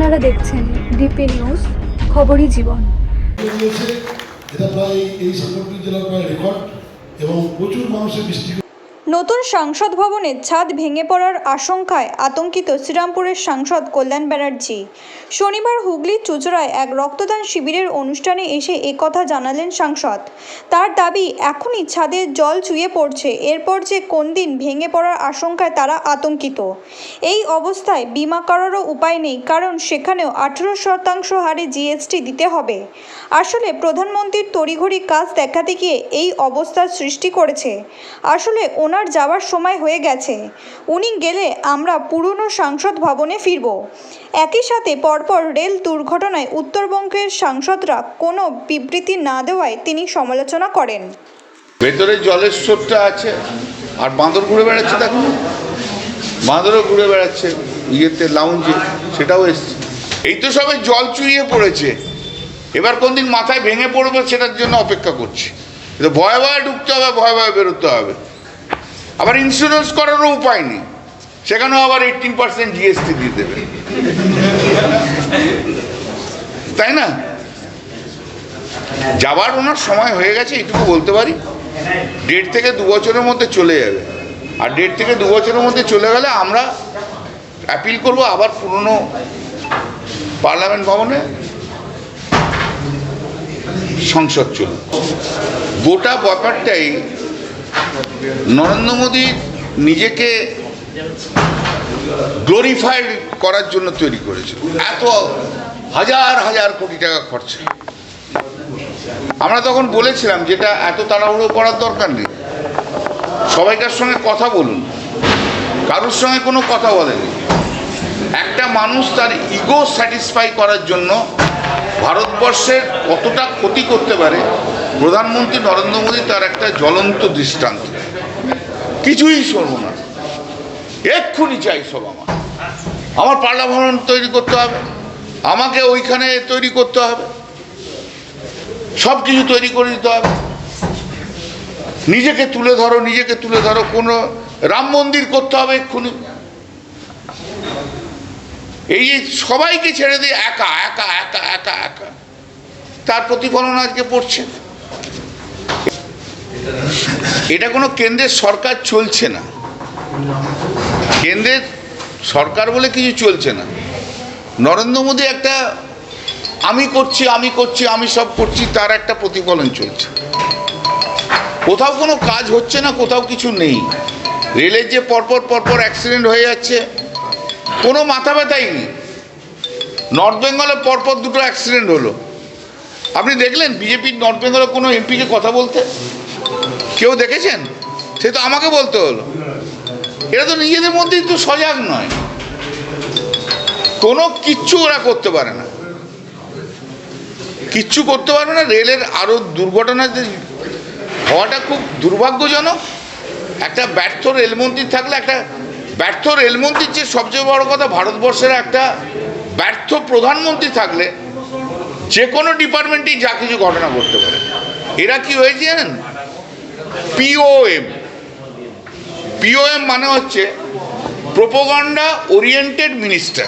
আপনারা দেখছেন DP news, খবরই জীবন। এটা প্রায় এই সাতটি জেলার প্রায় রেকর্ড এবং প্রচুর মানুষের দৃষ্টি নতুন সাংসদ ভবনের ছাদ ভেঙে পড়ার আশঙ্কায় আতঙ্কিত শ্রীরামপুরের সাংসদ কল্যাণ ব্যানার্জি। শনিবার হুগলির চুচড়ায় এক রক্তদান শিবিরের অনুষ্ঠানে এসে একথা জানালেন সাংসদ। তার দাবি, এখনই ছাদের জল চুয়ে পড়ছে। এরপর যে কোন দিন ভেঙে পড়ার আশঙ্কায় তারা আতঙ্কিত। এই অবস্থায় বিমা করারও উপায় নেই, কারণ সেখানেও আঠেরো শতাংশ হারে জিএসটি দিতে হবে। আসলে প্রধানমন্ত্রীর তড়িঘড়ি কাজ দেখাতে গিয়ে এই অবস্থার সৃষ্টি করেছে। আসলে ওনার যাওয়ার সময় হয়ে গেছে। উনি গেলে আমরা পুরনো সাংসদ ভবনে ফিরব। একই সাথে পরপর রেল দুর্ঘটনায় উত্তরবঙ্গের সাংসদরা কোনো বিবৃতি না দেওয়ায় তিনি সমালোচনা করেন। ভেতরে জলের স্রোতটা আছে, আর বাঁদর ঘুরে বেড়াচ্ছে দেখুন বাঁদরও ঘুরে বেড়াচ্ছে, ইয়েতে লাউঞ্জে সেটাও এসছে। এই তো সবে জল চুইয়ে পড়েছে। এবার কোন দিন মাথায় ভেঙে পড়বে সেটার জন্য অপেক্ষা করছি। ভয়ে ভয়ে ঢুকতে হবে, ভয়ে ভয়ে বেরোতে হবে। আবার ইন্স্যুরেন্স করারও উপায় নেই। সেখানেও আবার এইটিন পার্সেন্ট জিএসটি দিয়ে দেবে। তাই না? যাবার ওনার সময় হয়ে গেছে এইটুকু বলতে পারি। দেড় থেকে দু বছরের মধ্যে চলে যাবে। আর দেড় থেকে দু বছরের মধ্যে চলে গেলে আমরা অ্যাপিল করব আবার পুরনো পার্লামেন্ট ভবনে। সংসদ চলবে গোটা ব্যাপারটাই নরেন্দ্র মোদী নিজেকে গ্লোরিফাইড করার জন্য তৈরি করেছে এত হাজার হাজার কোটি টাকা খরচা। আমরা তখন বলেছিলাম যেটা এত তাড়াহুড়ো করার দরকার নেই। সবাইকার সঙ্গে কথা বলুন। কারোর সঙ্গে কোনো কথা বলেনি। একটা মানুষ তার ইগো স্যাটিসফাই করার জন্য ভারতবর্ষের কতটা ক্ষতি করতে পারে প্রধানমন্ত্রী নরেন্দ্র মোদী তার একটা জ্বলন্ত দৃষ্টান্ত। কিছুই সরব না। এক্ষুনি চাই সব আমার। আমার পার্লা ভবন তৈরি করতে হবে। আমাকে ওইখানে তৈরি করতে হবে। সব কিছু তৈরি করে দিতে হবে। নিজেকে তুলে ধরো, নিজেকে তুলে ধরো। কোনো রাম মন্দির করতে হবে এক্ষুনি। এই সবাইকে ছেড়ে দিয়ে একা একা একা একা একা। তার প্রতিফলন আজকে পড়ছে। এটা কোনো কেন্দ্রের সরকার চলছে না। কেন্দ্রের সরকার বলে কিছু চলছে না। নরেন্দ্র মোদী একটা আমি করছি আমি করছি, আমি সব করছি, তার একটা প্রতিফলন চলছে। কোথাও কোনো কাজ হচ্ছে না, কোথাও কিছু নেই। রেলের যে পরপর পরপর অ্যাক্সিডেন্ট হয়ে যাচ্ছে, কোনো মাথা ব্যথাই নেই। নর্থ বেঙ্গলে পরপর দুটো অ্যাক্সিডেন্ট হলো। আপনি দেখলেন, বিজেপির নর্থ বেঙ্গলে কোনো এমপিকে কথা বলতে? কেউ দেখেছেন? সে তো আমাকে বলতে হলো। এরা তো নিজেদের মধ্যেই তো সজাগ নয়। কোনো কিচ্ছু ওরা করতে পারে না। কিচ্ছু করতে পারবে না। রেলের আরও দুর্ঘটনা হওয়াটা খুব দুর্ভাগ্যজনক। একটা ব্যর্থ রেলমন্ত্রী থাকলে একটা ব্যর্থ রেলমন্ত্রীর যে সবচেয়ে বড় কথা ভারতবর্ষের একটা ব্যর্থ প্রধানমন্ত্রী থাকলে যে কোনো ডিপার্টমেন্টেই যা কিছু ঘটনা ঘটতে পারে। এরা কি হয়েছে জানেন? পিওএম পিওএম মানে হচ্ছে প্রোপোগান্ডা ওরিয়েন্টেড মিনিস্টার